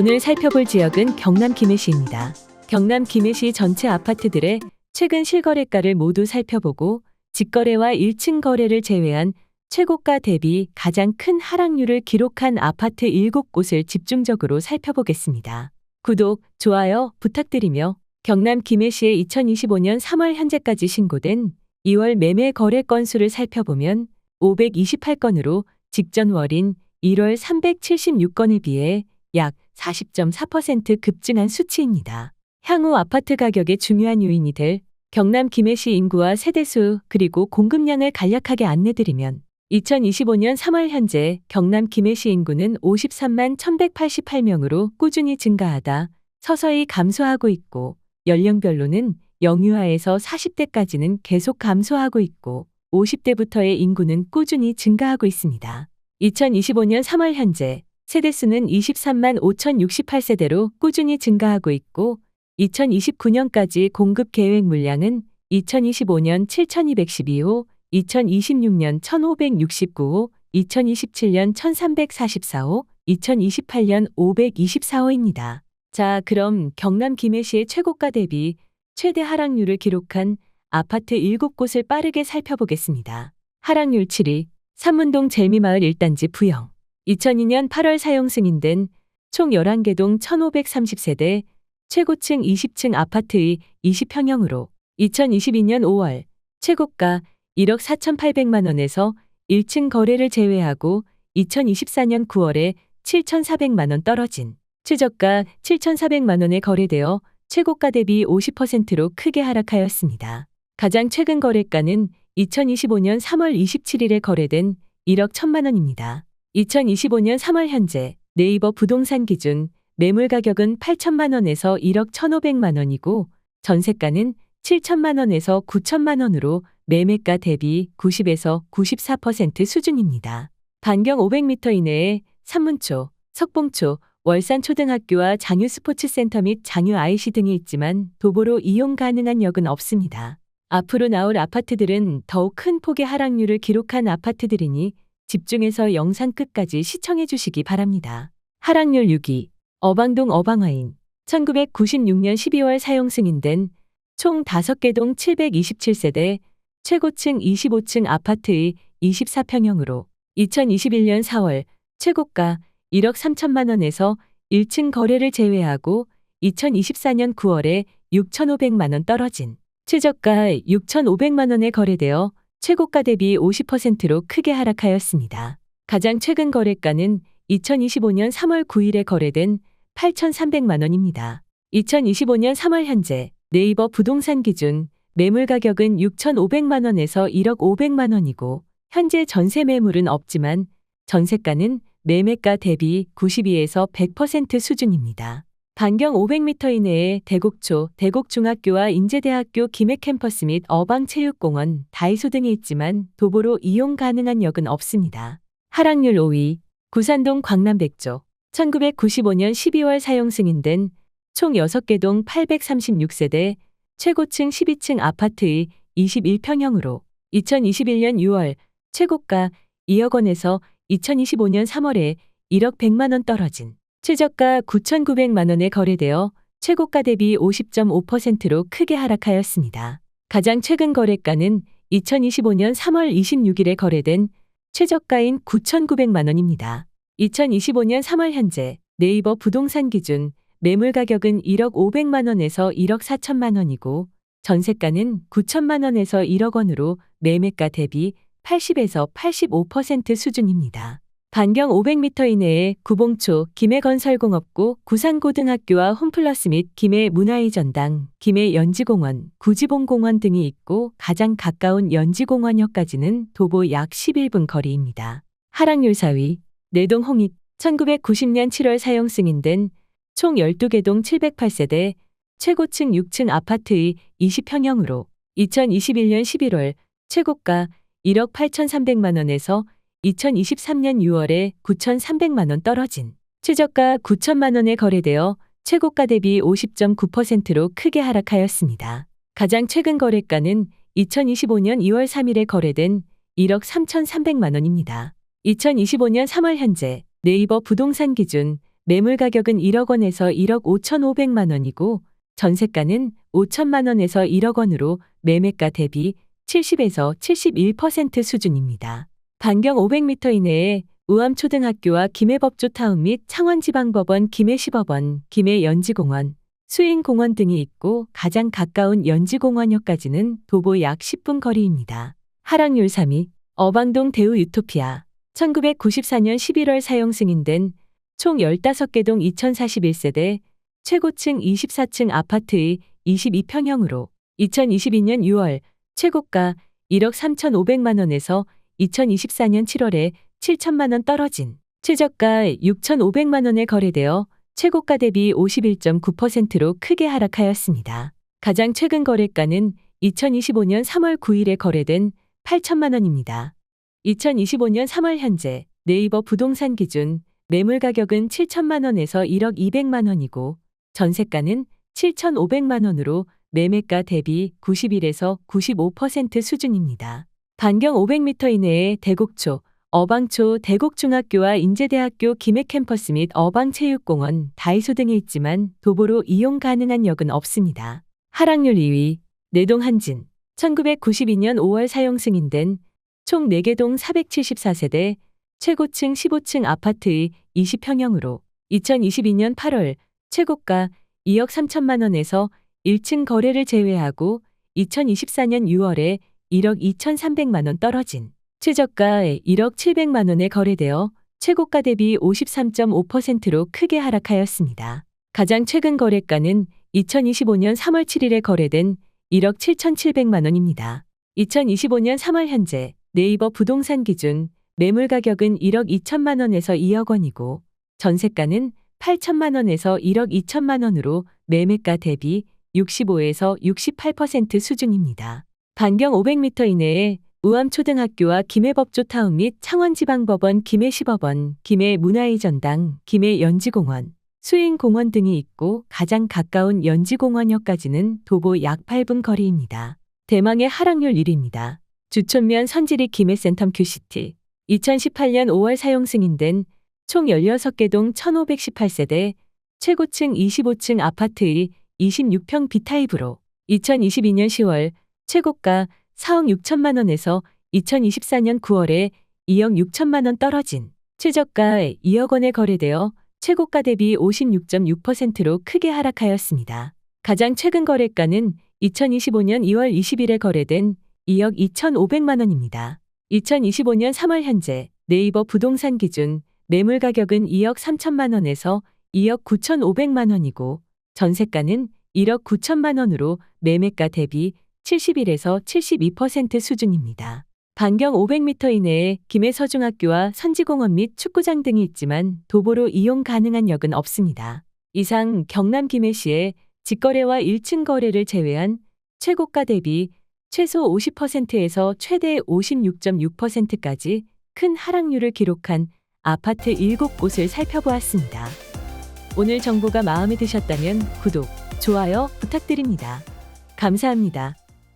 오늘 살펴볼 지역은 경남 김해시입니다. 경남 김해시 전체 아파트들의 최근 실거래가를 모두 살펴보고 직거래와 1층 거래를 제외한 최고가 대비 가장 큰 하락률을 기록한 아파트 7곳을 집중적으로 살펴보겠습니다. 구독, 좋아요 부탁드리며 경남 김해시의 2025년 3월 현재까지 신고된 2월 매매 거래 건수를 살펴보면 528건으로 직전 월인 1월 376건에 비해 약 40.4% 급증한 수치입니다. 향후 아파트 가격의 중요한 요인이 될 경남 김해시 인구와 세대수 그리고 공급량을 간략하게 안내드리면 2025년 3월 현재 경남 김해시 인구는 53만 1188명으로 꾸준히 증가하다 서서히 감소하고 있고 연령별로는 영유아에서 40대까지는 계속 감소하고 있고 50대부터의 인구는 꾸준히 증가하고 있습니다. 2025년 3월 현재 세대 수는 23만 5,068세대로 꾸준히 증가하고 있고 2029년까지 공급 계획 물량은 2025년 7,212호, 2026년 1,569호, 2027년 1,344호, 2028년 524호입니다. 자, 그럼 경남 김해시의 최고가 대비 최대 하락률을 기록한 아파트 7곳을 빠르게 살펴보겠습니다. 하락률 7위, 삼문동 젤미마을 1단지 부영. 2002년 8월 사용 승인된 총 11개 동 1530세대 최고층 20층 아파트의 20평형으로 2022년 5월 최고가 1억 4,800만 원에서 1층 거래를 제외하고 2024년 9월에 7,400만 원 떨어진 최저가 7,400만 원에 거래되어 최고가 대비 50%로 크게 하락하였습니다. 가장 최근 거래가는 2025년 3월 27일에 거래된 1억 1천만 원입니다. 2025년 3월 현재 네이버 부동산 기준 매물 가격은 8천만 원에서 1억 1,500만 원이고 전세가는 7천만 원에서 9천만 원으로 매매가 대비 90에서 94% 수준입니다. 반경 500m 이내에 산문초, 석봉초, 월산초등학교와 장유스포츠센터 및 장유 IC 등이 있지만 도보로 이용 가능한 역은 없습니다. 앞으로 나올 아파트들은 더욱 큰 폭의 하락률을 기록한 아파트들이니 집중해서 영상 끝까지 시청해 주시기 바랍니다. 하락률 6위 어방동 어방화인 1996년 12월 사용 승인된 총 5개 동 727세대 최고층 25층 아파트의 24평형으로 2021년 4월 최고가 1억 3천만 원에서 1층 거래를 제외하고 2024년 9월에 6,500만 원 떨어진 최저가 6,500만 원에 거래되어 최고가 대비 50%로 크게 하락하였습니다. 가장 최근 거래가는 2025년 3월 9일에 거래된 8,300만 원입니다. 2025년 3월 현재 네이버 부동산 기준 매물 가격은 6,500만 원에서 1억 500만 원이고 현재 전세 매물은 없지만 전세가는 매매가 대비 92에서 100% 수준입니다. 반경 500m 이내에 대곡초, 대곡중학교와 인제대학교 김해 캠퍼스 및 어방체육공원, 다이소 등이 있지만 도보로 이용 가능한 역은 없습니다. 하락률 5위, 구산동 광남백조, 1995년 12월 사용 승인된 총 6개 동 836세대 최고층 12층 아파트의 21평형으로 2021년 6월 최고가 2억 원에서 2025년 3월에 1억 100만 원 떨어진 최저가 9,900만 원에 거래되어 최고가 대비 50.5%로 크게 하락하였습니다. 가장 최근 거래가는 2025년 3월 26일에 거래된 최저가인 9,900만 원입니다. 2025년 3월 현재 네이버 부동산 기준 매물 가격은 1억 500만 원에서 1억 4천만 원이고 전세가는 9천만 원에서 1억 원으로 매매가 대비 80에서 85% 수준입니다. 반경 500m 이내에 구봉초, 김해건설공업구, 구산고등학교와 홈플러스 및 김해 문화의 전당, 김해 연지공원, 구지봉공원 등이 있고 가장 가까운 연지공원역까지는 도보 약 11분 거리입니다. 하락률 4위, 내동 홍익, 1990년 7월 사용 승인된 총 12개 동 708세대 최고층 6층 아파트의 20평형으로 2021년 11월 최고가 1억 8,300만 원에서 2023년 6월에 9,300만 원 떨어진 최저가 9천만 원에 거래되어 최고가 대비 50.9%로 크게 하락하였습니다. 가장 최근 거래가는 2025년 2월 3일에 거래된 1억 3,300만 원입니다. 2025년 3월 현재 네이버 부동산 기준 매물 가격은 1억 원에서 1억 5,500만 원이고 전세가는 5천만 원에서 1억 원으로 매매가 대비 70에서 71% 수준입니다. 반경 500m 이내에 우암초등학교와 김해법조타운 및 창원지방법원 김해시법원, 김해연지공원, 수인공원 등이 있고 가장 가까운 연지공원역까지는 도보 약 10분 거리입니다. 하락률 3위 어방동 대우 유토피아 1994년 11월 사용 승인된 총 15개 동 2041세대 최고층 24층 아파트의 22평형으로 2022년 6월 최고가 1억 3,500만 원에서 2024년 7월에 7천만 원 떨어진 최저가 6,500만 원에 거래되어 최고가 대비 51.9%로 크게 하락하였습니다. 가장 최근 거래가는 2025년 3월 9일에 거래된 8천만 원입니다. 2025년 3월 현재 네이버 부동산 기준 매물 가격은 7천만 원에서 1억 200만 원이고 전세가는 7,500만 원으로 매매가 대비 91에서 95% 수준입니다. 반경 500m 이내에 대곡초, 어방초 대곡중학교와 인제대학교 김해캠퍼스 및 어방체육공원, 다이소 등이 있지만 도보로 이용 가능한 역은 없습니다. 하락률 2위, 내동 한진, 1992년 5월 사용 승인된 총 4개 동 474세대 최고층 15층 아파트의 20평형으로 2022년 8월 최고가 2억 3천만 원에서 1층 거래를 제외하고 2024년 6월에 1억 2,300만 원 떨어진 최저가 1억 700만 원에 거래되어 최고가 대비 53.5%로 크게 하락하였습니다. 가장 최근 거래가는 2025년 3월 7일에 거래된 1억 7,700만 원입니다. 2025년 3월 현재 네이버 부동산 기준 매물 가격은 1억 2천만 원에서 2억 원이고 전세가는 8천만 원에서 1억 2천만 원으로 매매가 대비 65에서 68% 수준입니다. 반경 500m 이내에 우암초등학교와 김해법조타운 및 창원지방법원 김해시법원, 김해문화의전당, 김해연지공원, 수인공원 등이 있고 가장 가까운 연지공원역까지는 도보 약 8분 거리입니다. 대망의 하락률 1위입니다. 주촌면 선지리 김해센텀 큐시티 2018년 5월 사용 승인된 총 16개 동 1518세대 최고층 25층 아파트의 26평 B타입으로 2022년 10월 최고가 4억 6천만 원에서 2024년 9월에 2억 6천만 원 떨어진 최저가 2억 원에 거래되어 최고가 대비 56.6%로 크게 하락하였습니다. 가장 최근 거래가는 2025년 2월 20일에 거래된 2억 2,500만 원입니다. 2025년 3월 현재 네이버 부동산 기준 매물 가격은 2억 3천만 원에서 2억 9,500만 원이고 전세가는 1억 9천만 원으로 매매가 대비 71에서 72% 수준입니다. 반경 500m 이내에 김해서중학교와 선지공원 및 축구장 등이 있지만 도보로 이용 가능한 역은 없습니다. 이상 경남 김해시의 직거래와 1층 거래를 제외한 최고가 대비 최소 50%에서 최대 56.6%까지 큰 하락률을 기록한 아파트 7곳을 살펴보았습니다. 오늘 정보가 마음에 드셨다면 구독, 좋아요 부탁드립니다. 감사합니다.